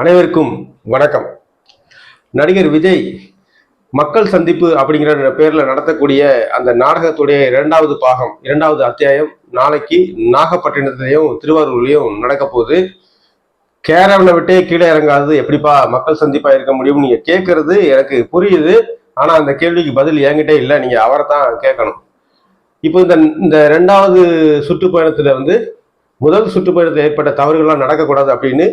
அனைவருக்கும் வணக்கம். நடிகர் விஜய் மக்கள் சந்திப்பு அப்படிங்கிற பேரில் நடத்தக்கூடிய அந்த நாடகத்துடைய இரண்டாவது பாகம் இரண்டாவது அத்தியாயம் நாளைக்கு நாகப்பட்டினத்திலையும் திருவாரூர்லேயும் நடக்க போகுது. கேரளனை விட்டே கீழே இறங்காது எப்படிப்பா மக்கள் சந்திப்பாக இருக்க முடியும் நீங்கள் கேட்கறது எனக்கு புரியுது. ஆனால் அந்த கேள்விக்கு பதில் என்கிட்ட இல்லை நீங்கள் அவரை தான் கேட்கணும். இப்போ இந்த இந்த ரெண்டாவது சுற்றுப்பயணத்தில் வந்து முதல் சுற்றுப்பயணத்தில் ஏற்பட்ட தவறுகள்லாம் நடக்கக்கூடாது அப்படின்னு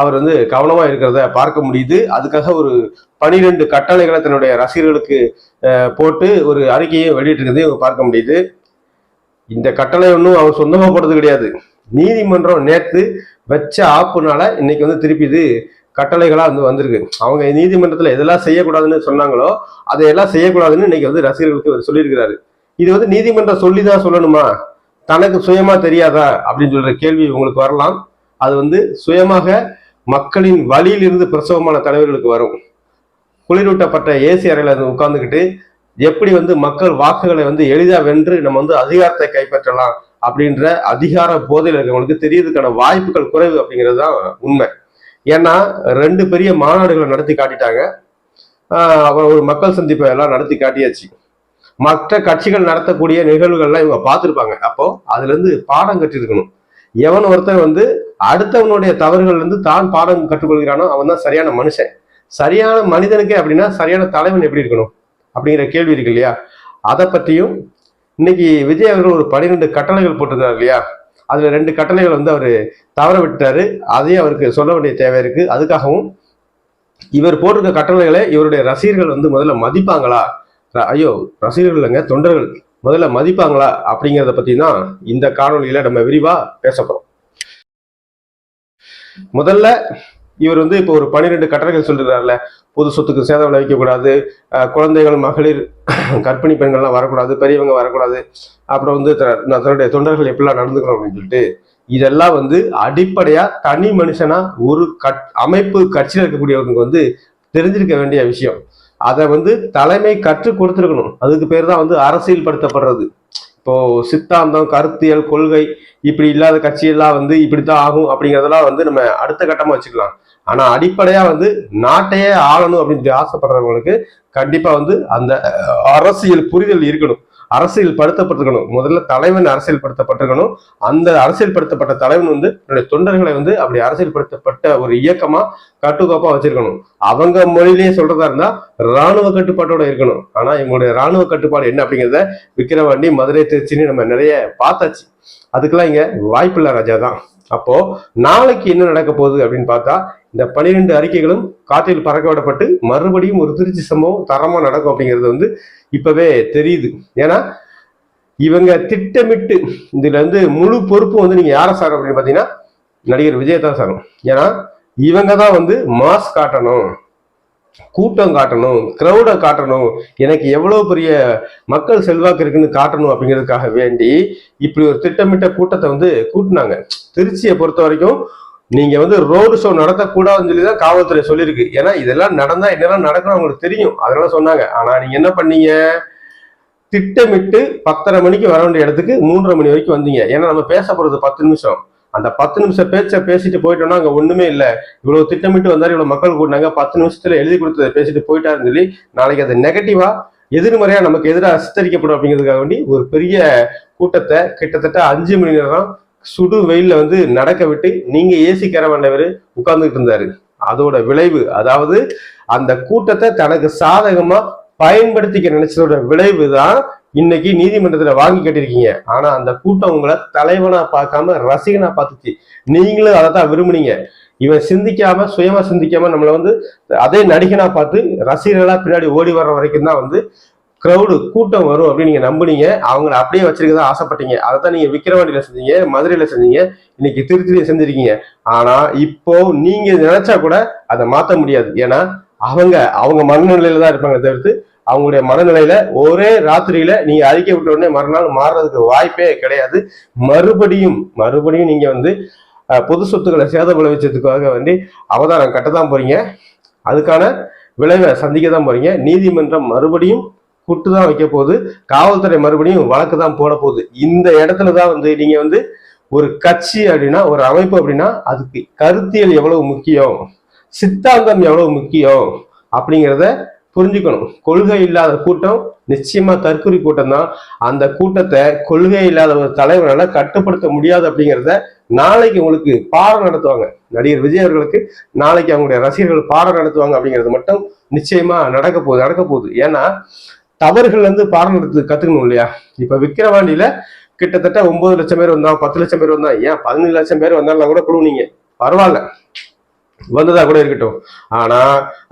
அவர் வந்து கவனமா இருக்கிறத பார்க்க முடியுது. அதுக்காக ஒரு பனிரெண்டு கட்டளைகளை தன்னுடைய ரசிகர்களுக்கு போட்டு ஒரு அறிக்கையை வெளியிட்டிருக்கிறதையும் இவங்க பார்க்க முடியுது. இந்த கட்டளை ஒன்றும் அவர் சொந்தமாக போடுறது கிடையாது. நீதிமன்றம் நேத்து வச்ச ஆப்புனால இன்னைக்கு வந்து திருப்பி இது கட்டளைகளாக வந்து வந்திருக்கு. அவங்க நீதிமன்றத்தில் எதெல்லாம் செய்யக்கூடாதுன்னு சொன்னாங்களோ அதையெல்லாம் செய்யக்கூடாதுன்னு இன்னைக்கு வந்து ரசிகர்களுக்கு அவர் சொல்லியிருக்கிறாரு. இது வந்து நீதிமன்றம் சொல்லிதான் சொல்லணுமா? தனக்கு சுயமா தெரியாதா? அப்படின்னு சொல்ற கேள்வி உங்களுக்கு வரலாம். அது வந்து சுயமாக மக்களின் வழியிலிருந்து பிரசவமான தலைவர்களுக்கு வரும். குளிரூட்டப்பட்ட ஏசி அறையில் உட்கார்ந்துக்கிட்டு எப்படி வந்து மக்கள் வாக்குகளை வந்து எளிதாக வென்று நம்ம வந்து அதிகாரத்தை கைப்பற்றலாம் அப்படின்ற அதிகார போதையில் இருக்கவங்களுக்கு தெரியறதுக்கான வாய்ப்புகள் குறைவு அப்படிங்கிறது தான் உண்மை. ஏன்னா ரெண்டு பெரிய மாநாடுகளை நடத்தி காட்டிட்டாங்க. ஆஹ் அப்புறம் ஒரு மக்கள் சந்திப்பை எல்லாம் நடத்தி காட்டியாச்சு. மற்ற கட்சிகள் நடத்தக்கூடிய நிகழ்வுகள்லாம் இவங்க பார்த்துருப்பாங்க. அப்போ அதுலேருந்து பாடம் கட்டிருக்கணும் எவன் ஒருத்தன் வந்து அடுத்தவனுடைய தவறுகள்லேருந்து தான் பாடம் கற்றுக்கொள்கிறானோ அவன் தான் சரியான மனுஷன். சரியான மனிதனுக்கு அப்படின்னா சரியான தலைவன் எப்படி இருக்கணும்? அப்படிங்கிற கேள்வி இருக்கு இல்லையா? அதை பற்றியும் இன்னைக்கு விஜய் அவர்கள் ஒரு பன்னிரெண்டு கட்டளைகள் போட்டிருந்தார் இல்லையா? அதுல ரெண்டு கட்டளைகள் வந்து அவர் தவற விட்டாரு அதையும் அவருக்கு சொல்ல வேண்டிய தேவை இருக்கு. அதுக்காகவும் இவர் போட்டிருக்க கட்டளைகளை இவருடைய ரசிகர்கள் வந்து முதல்ல மதிப்பாங்களா? ஐயோ ரசிகர்கள் இல்லைங்க தொண்டர்கள். முதல்ல மதிப்பாங்களா? அப்படிங்கிறத பற்றி தான் இந்த காணொலியில் நம்ம விரிவாக பேச முதல்ல இவர் வந்து இப்போ ஒரு பன்னிரெண்டு கட்டளைகள் சொல்லிருக்காருல்ல பொது சொத்துக்கு சேதம் விளைவிக்க கூடாது குழந்தைகள் மகளிர் கர்ப்பிணி பெண்கள்லாம் வரக்கூடாது. பெரியவங்க வரக்கூடாது. அப்புறம் வந்து தன்னுடைய தொண்டர்கள் எப்படிலாம் நடந்துக்கணும் அப்படின்னு சொல்லிட்டு இதெல்லாம் வந்து அடிப்படையா தனி மனுஷனா ஒரு கட் அமைப்பு கட்சியில் இருக்கக்கூடியவங்க வந்து தெரிஞ்சிருக்க வேண்டிய விஷயம். அதை வந்து தலைமை கற்றுக் கொடுத்துருக்கணும். அதுக்கு பேர் தான் வந்து அரசியல் படுத்தப்படுறது இப்போ சித்தாந்தம் கருத்தியல் கொள்கை இப்படி இல்லாத கட்சியெல்லாம் வந்து இப்படித்தான் ஆகும் அப்படிங்கிறதெல்லாம் வந்து நம்ம அடுத்த கட்டமா வச்சுக்கலாம். ஆனா அடிப்படையா வந்து நாட்டையே ஆளணும் அப்படின்னு ஆசைப்படுறவங்களுக்கு கண்டிப்பா வந்து அந்த அரசியல் புரிதல் இருக்கணும். அரசியல் படுத்தப்பட்டிருக்கணும் முதல்ல தலைவன் அரசியல் படுத்தப்பட்டிருக்கணும் அந்த அரசியல் படுத்தப்பட்ட தலைவன் வந்து தன்னுடைய தொண்டர்களை வந்து அப்படி அரசியல் படுத்தப்பட்ட ஒரு இயக்கமா கட்டுக்கோப்பா வச்சிருக்கணும். அவங்க மொழியிலேயே சொல்றதா இருந்தா ராணுவ கட்டுப்பாட்டோட இருக்கணும். ஆனா இவங்களுடைய ராணுவ கட்டுப்பாடு என்ன அப்படிங்கிறத விக்கிரவாண்டி மதுரை திருச்சின்னு நம்ம நிறைய பார்த்தாச்சு. அதுக்கெல்லாம் இங்க வாய்ப்பில்லை ராஜா தான். அப்போ நாளைக்கு என்ன நடக்க போகுது அப்படின்னு பார்த்தா இந்த பனிரெண்டு அறிக்கைகளும் காற்றில் பறக்க விடப்பட்டு மறுபடியும் ஒரு திருச்சி சம்பவம் தரமா நடக்கும் அப்படிங்கிறது வந்து இப்பவே தெரியுது. ஏன்னா இவங்க திட்டமிட்டு இதுல இருந்து முழு பொறுப்பு வந்து நீங்க யாரை சார் அப்படின்னு பாத்தீங்கன்னா நடிகர் விஜய் தான் சாரும். ஏன்னா இவங்க தான் வந்து மாஸ் காட்டணும் கூட்டம் காட்டணும் கிரௌடை காட்டணும் எனக்கு எவ்வளவு பெரிய மக்கள் செல்வாக்கு இருக்குன்னு காட்டணும் அப்படிங்கிறதுக்காக வேண்டி இப்படி ஒரு திட்டமிட்ட கூட்டத்தை வந்து கூட்டினாங்க. திருச்சியை பொறுத்த வரைக்கும் நீங்க வந்து ரோடு ஷோ நடத்தக்கூடாதுன்னு சொல்லி தான் காவல்துறை சொல்லியிருக்கு. ஏன்னா இதெல்லாம் நடந்தா என்னெல்லாம் நடக்கணும் அவங்களுக்கு தெரியும். அதனால சொன்னாங்க. ஆனா நீங்க என்ன பண்ணீங்க? திட்டமிட்டு பத்தரை மணிக்கு வர வேண்டிய இடத்துக்கு மூன்றரை மணி வரைக்கும் வந்தீங்க. ஏன்னா நம்ம பேச போறது பத்து நிமிஷம். அந்த பத்து நிமிஷம் பேச்ச பேசிட்டு போயிட்டோம்னா அங்க ஒண்ணுமே இல்லை. இவ்வளவு திட்டமிட்டு வந்தாரு இவ்வளவு மக்கள் கூட்டினாங்க பத்து நிமிஷத்துல எழுதி கொடுத்ததை பேசிட்டு போயிட்டாருன்னு சொல்லி நாளைக்கு அது நெகட்டிவா எதிர்மறையா நமக்கு எதிராக சித்தரிக்கப்படும் அப்படிங்கிறதுக்காக வேண்டி ஒரு பெரிய கூட்டத்தை கிட்டத்தட்ட அஞ்சு மணி நேரம் சுடு வெயிலில் வந்து நடக்க விட்டு நீங்க ஏசி கரவண்டவர் உட்கார்ந்துட்டு இருந்தாரு. அதோட விளைவு அதாவது அந்த கூட்டத்தை தனக்கு சாதகமா பயன்படுத்திக்க நினைச்சதோட விளைவு தான் இன்னைக்கு நீதிமன்றத்துல வாங்கி கட்டிருக்கீங்க. ஆனா அந்த கூட்டம் உங்களை தலைவனா பார்க்காம ரசிகனா பார்த்துச்சு. நீங்களும் அதை தான் விரும்புனீங்க. இவன் சிந்திக்காம சுயமா சிந்திக்காம நம்மளை வந்து அதே நடிகனா பார்த்து ரசிகர்களா பின்னாடி ஓடி வர்ற வரைக்கும் தான் வந்து க்ரௌடு கூட்டம் வரும் அப்படின்னு நீங்க நம்புனீங்க. அவங்கள அப்படியே வச்சிருக்கதான் ஆசைப்பட்டீங்க. அதை தான் நீங்க விக்கிரவாண்டியில செஞ்சீங்க மதுரையில செஞ்சீங்க. இன்னைக்கு திருச்சியில செஞ்சிருக்கீங்க. ஆனா இப்போ நீங்க நினைச்சா கூட அதை மாத்த முடியாது. ஏன்னா அவங்க அவங்க மனநிலையில தான் இருப்பாங்க தவிர்த்து அவங்களுடைய மனநிலையில ஒரே ராத்திரியில நீங்க அறிக்கை விட்ட உடனே மறுநாள் மாறுறதுக்கு வாய்ப்பே கிடையாது. மறுபடியும் மறுபடியும் நீங்க வந்து பொது சொத்துக்களை சேதம் விளைவிச்சதுக்காக வந்து அவதாரம் கட்டதான் போறீங்க. அதுக்கான விளைவை சந்திக்க தான் போறீங்க. நீதிமன்றம் மறுபடியும் குட்டு தான் வைக்க போகுது. காவல்துறை மறுபடியும் வழக்கு தான் போட போகுது. இந்த இடத்துல தான் வந்து நீங்க வந்து ஒரு கட்சி அப்படின்னா ஒரு அமைப்பு அப்படின்னா அதுக்கு கருத்தியல் எவ்வளவு முக்கியம்? சித்தாந்தம் எவ்வளவு முக்கியம்? அப்படிங்கிறத புரிஞ்சுக்கணும். கொள்கை இல்லாத கூட்டம் நிச்சயமா தற்கொலை கூட்டம் தான். அந்த கூட்டத்தை கொள்கை இல்லாத ஒரு தலைவரால கட்டுப்படுத்த முடியாது அப்படிங்கிறத நாளைக்கு உங்களுக்கு பாடம் நடத்துவாங்க. நடிகர் விஜய் அவர்களுக்கு நாளைக்கு அவங்களுடைய ரசிகர்கள் பாடம் நடத்துவாங்க அப்படிங்கிறது மட்டும் நிச்சயமா நடக்க போகுது நடக்க போகுது. ஏன்னா தவறுகள் வந்து பாடம் கத்துக்கணும் இல்லையா? இப்ப விக்கிரவாண்டியில கிட்டத்தட்ட ஒன்பது லட்சம் பேர் வந்தா பத்து லட்சம் பேர் வந்தா ஏன் பதினஞ்சு லட்சம் பேர் வந்தாலும் கூட குழுவுனீங்க பரவாயில்ல. வந்ததா கூட இருக்கட்டும். ஆனா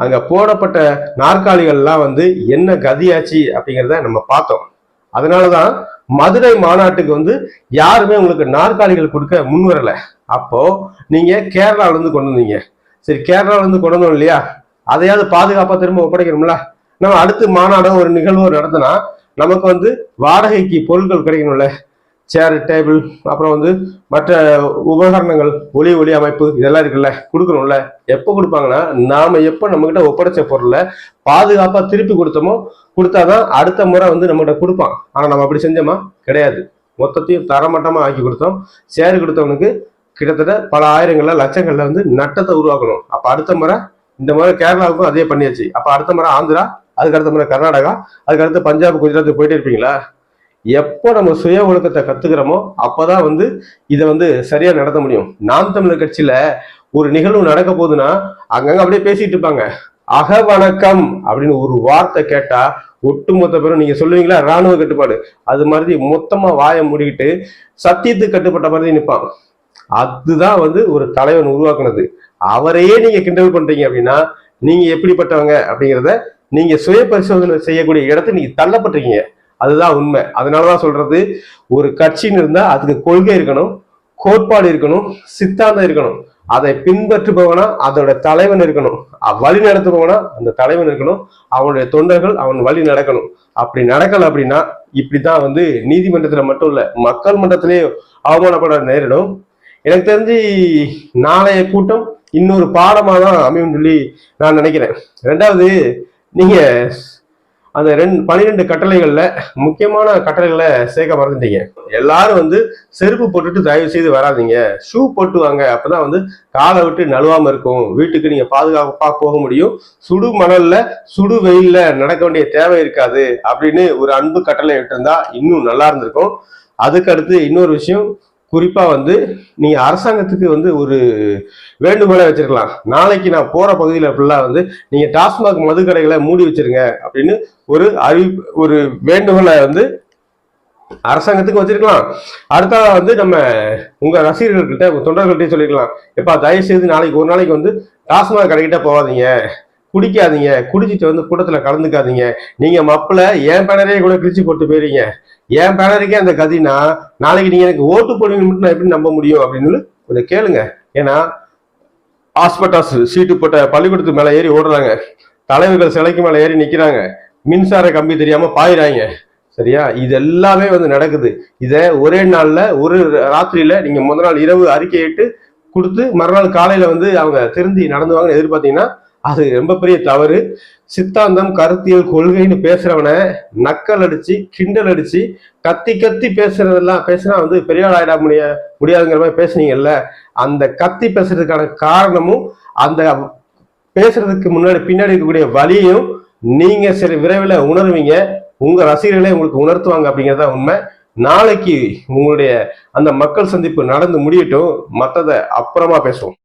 அங்க போடப்பட்ட நாற்காலிகள்லாம் வந்து என்ன கதியாச்சு அப்படிங்கிறத நம்ம பார்த்தோம். அதனாலதான் மதுரை மாநாட்டுக்கு வந்து யாருமே உங்களுக்கு நாற்காலிகள் கொடுக்க முன் வரல. அப்போ நீங்க கேரளால இருந்து கொண்டு வந்தீங்க. சரி கேரளாவில இருந்து கொண்டு வந்தோம் இல்லையா? அதையாவது பாதுகாப்பா திரும்ப ஒப்படைக்கணும்ல? நம்ம அடுத்து மாநாடம் ஒரு நிகழ்வு நடத்தினா நமக்கு வந்து வாடகைக்கு பொருட்கள் கிடைக்கணும்ல. சேர் டேபிள் அப்புறம் வந்து மற்ற உபகரணங்கள் ஒளி ஒளி அமைப்பு இதெல்லாம் இருக்குல்ல கொடுக்கணும்ல. எப்போ கொடுப்பாங்கன்னா நாம எப்போ நம்மகிட்ட ஒப்படைச்ச பொருளை பாதுகாப்பாக திருப்பி கொடுத்தோமோ கொடுத்தாதான் அடுத்த முறை வந்து நம்மகிட்ட கொடுப்பான். ஆனால் நம்ம அப்படி செஞ்சோமா? கிடையாது. மொத்தத்தையும் தரமட்டமாக ஆக்கி கொடுத்தோம். சேர் கொடுத்தவனுக்கு கிட்டத்தட்ட பல ஆயிரங்கள்ல லட்சங்கள்ல வந்து நட்டத்தை உருவாக்கணும். அப்போ அடுத்த முறை இந்த முறை கேரளாவுக்கும் அதே பண்ணியாச்சு. அப்போ அடுத்த முறை ஆந்திரா அதுக்கு அடுத்த முறை கர்நாடகா அதுக்கடுத்து பஞ்சாப் குஜராத் போயிட்டே இருப்பீங்களா? எப்போ நம்ம சுய ஒழுக்கத்தை கத்துக்கிறோமோ அப்போதான் வந்து இதை வந்து சரியா நடத்த முடியும். நாம் தமிழர் கட்சியில ஒரு நிகழ்வு நடக்க போகுதுன்னா அங்கங்க அப்படியே பேசிட்டு இருப்பாங்க. அக வணக்கம் அப்படின்னு ஒரு வார்த்தை கேட்டா ஒட்டுமொத்த பேரும் நீங்க சொல்லுவீங்களா? ராணுவ கட்டுப்பாடு. அது மாதிரி மொத்தமா வாயை மூடிக்கிட்டு சத்தியத்துக்கு கட்டுப்பட்ட மாதிரி நிற்பான் அதுதான் வந்து ஒரு தலைவன் உருவாக்குனது. அவரையே நீங்க கிண்டல் பண்றீங்க அப்படின்னா நீங்க எப்படிப்பட்டவங்க அப்படிங்கிறத நீங்க சுய பரிசோதனை செய்யக்கூடிய இடத்தை நீங்க தள்ளப்பட்டிருக்கீங்க. அதுதான் உண்மை. அதனாலதான் சொல்றது ஒரு கட்சின்னு இருந்தா அதுக்கு கொள்கை இருக்கணும் கோட்பாடு இருக்கணும் சித்தாந்தம் இருக்கணும். அதை பின்பற்றுபவனா அதோட தலைவன் இருக்கணும். வழி நடத்துபவனா அந்த தலைவன் இருக்கணும். அவனுடைய தொண்டர்கள் அவன் வழி நடக்கணும். அப்படி நடக்கல அப்படின்னா இப்படிதான் வந்து நீதிமன்றத்துல மட்டும் இல்ல மக்கள் மன்றத்திலே அவமானப்பட நேரிடும். எனக்கு தெரிஞ்சு நாளைய கூட்டம் இன்னொரு பாடமா தான் அமையும் சொல்லி நான் நினைக்கிறேன். ரெண்டாவது நீங்க அந்த ரெண்டு பனிரெண்டு கட்டளைகள்ல முக்கியமான கட்டளைகளை சேர்க்க மறந்துட்டீங்க. எல்லாரும் வந்து செருப்பு போட்டுட்டு தயவு செய்து வராதீங்க. ஷூ போட்டு வாங்க. அப்பதான் வந்து காலை விட்டு நழுவாம இருக்கும். வீட்டுக்கு நீங்க பாதுகாப்பா போக முடியும். சுடு மணல்ல சுடு வெயில்ல நடக்க வேண்டிய தேவை இருக்காது. அப்படின்னு ஒரு அன்பு கட்டளை இருந்தா இன்னும் நல்லா இருந்திருக்கும். அதுக்கு அடுத்து இன்னொரு விஷயம் குறிப்பாக வந்து நீங்கள் அரசாங்கத்துக்கு வந்து ஒரு வேண்டுகோளை வச்சிருக்கலாம். நாளைக்கு நான் போகிற பகுதியில் ஃபுல்லாக வந்து நீங்கள் டாஸ்மாக் மதுக்கடைகளை மூடி வச்சிருங்க அப்படின்னு ஒரு அறிவி ஒரு வேண்டுகோளை வந்து அரசாங்கத்துக்கு வச்சிருக்கலாம். அடுத்ததா வந்து நம்ம உங்க ரசிகர்கள்கிட்ட உங்க தொண்டர்கள்ட்ட சொல்லிருக்கலாம். எப்பா தயவு செய்து நாளைக்கு ஒரு நாளைக்கு வந்து டாஸ்மாக் கடைக்கிட்ட போகாதீங்க. குடிக்காதீங்க. குடிச்சிட்டு வந்து கூட்டத்துல கலந்துக்காதீங்க. நீங்க மப்பிள என் பேனரே கூட கிழிச்சு போட்டு போயிருங்க என் பேனருக்கே அந்த கதினா நாளைக்கு நீங்க எனக்கு ஓட்டு போடுவீங்க மட்டும் நான் எப்படி நம்ப முடியும் அப்படின்னு கொஞ்சம் கேளுங்க. ஏன்னா ஹாஸ்பிட்டாஸ் சீட்டு போட்ட பள்ளிக்கூடத்து மேல ஏறி ஓடுறாங்க. தலைவர்கள் சிலைக்கு மேல ஏறி நிக்கிறாங்க. மின்சார கம்பி தெரியாம பாயிறாங்க. சரியா? இது எல்லாமே வந்து நடக்குது. இதை ஒரே நாள்ல ஒரு ராத்திரியில நீங்க முதல் நாள் இரவு அறிக்கையிட்டு கொடுத்து மறுநாள் காலையில வந்து அவங்க திருந்தி நடந்துவாங்கன்னு எதிர்பார்த்தீங்கன்னா அது ரொம்ப பெரிய தவறு. சித்தாந்தம் கருத்தியல் கொள்கைன்னு பேசுறவனை நக்கல் அடிச்சு கிண்டல் அடிச்சு கத்தி கத்தி பேசுறதெல்லாம் பேசினா வந்து பெரிய ஆள் ஆயிட முடிய முடியாதுங்கிற மாதிரி பேசுனீங்கல்ல? அந்த கத்தி பேசுறதுக்கான காரணமும் அந்த பேசுறதுக்கு முன்னாடி பின்னாடி இருக்கக்கூடிய வழியும் நீங்க சில விரைவில் உணர்வீங்க. உங்க ரசிகர்களே உங்களுக்கு உணர்த்துவாங்க அப்படிங்கறத உண்மை. நாளைக்கு உங்களுடைய அந்த மக்கள் சந்திப்பு நடந்து முடியட்டும். மற்றதை அப்புறமா பேசுவோம்.